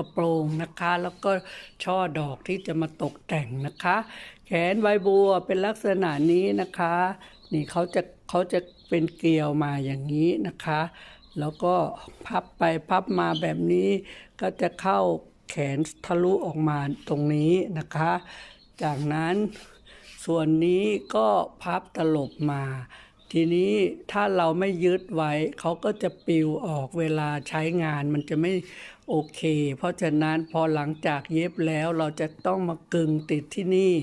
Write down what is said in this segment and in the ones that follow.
กระโปรงนะคะ แล้วก็ช่อดอกที่จะมาตกแต่งนะคะ แขนใบบัวเป็นลักษณะนี้นะคะ นี่เขาจะเขาจะเป็นเกลียวมาอย่างนี้นะคะ แล้วก็พับไปพับมาแบบนี้ก็จะเข้าแขนทะลุออกมาตรงนี้นะคะ จากนั้นส่วนนี้ก็พับตลบมา ทีนี้ถ้าเราไม่ยึดไว้เขาก็จะปลิวออกเวลาใช้งานมันจะไม่โอเค เพราะฉะนั้นพอหลังจากเย็บแล้วเราจะต้องมากึงติดที่นี่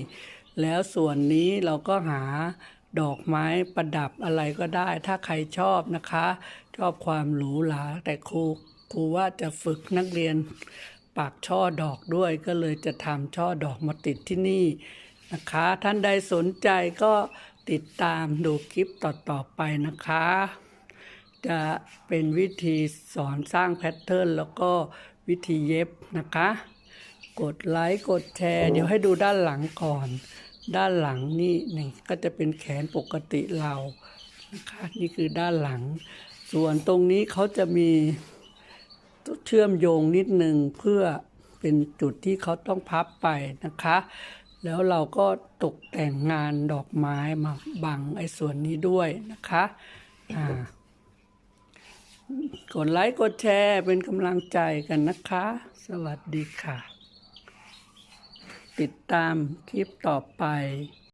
แล้วส่วนนี้เราก็หาดอกไม้ประดับอะไรก็ได้ ถ้าใครชอบนะคะ ชอบความหรูหราแต่ครูครูว่าจะฝึกนักเรียนปากช่อดอกด้วยก็เลยจะทำช่อดอกมาติดที่นี่นะคะ ท่านใดสนใจก็ ติดตามดูคลิปต่อ ๆ ไปนะคะ จะเป็นวิธีสอนสร้างแพทเทิร์นแล้วก็วิธีเย็บนะคะ กดไลค์กดแชร์ เดี๋ยวให้ดูด้านหลังก่อน ด้านหลังนี่นี่ก็จะเป็นแขนปกติเรานะคะนี่คือด้านหลัง ส่วนตรงนี้เขาจะมีเชื่อมโยงนิดนึงเพื่อเป็นจุดที่เขาต้องพับไปนะคะ แล้วเราก็ตกแต่งงานดอกไม้มาบังไอ้ส่วนนี้ด้วยนะคะกดไลค์กดแชร์เป็นกำลังใจกันนะคะ สวัสดีค่ะ ติดตามคลิปต่อไป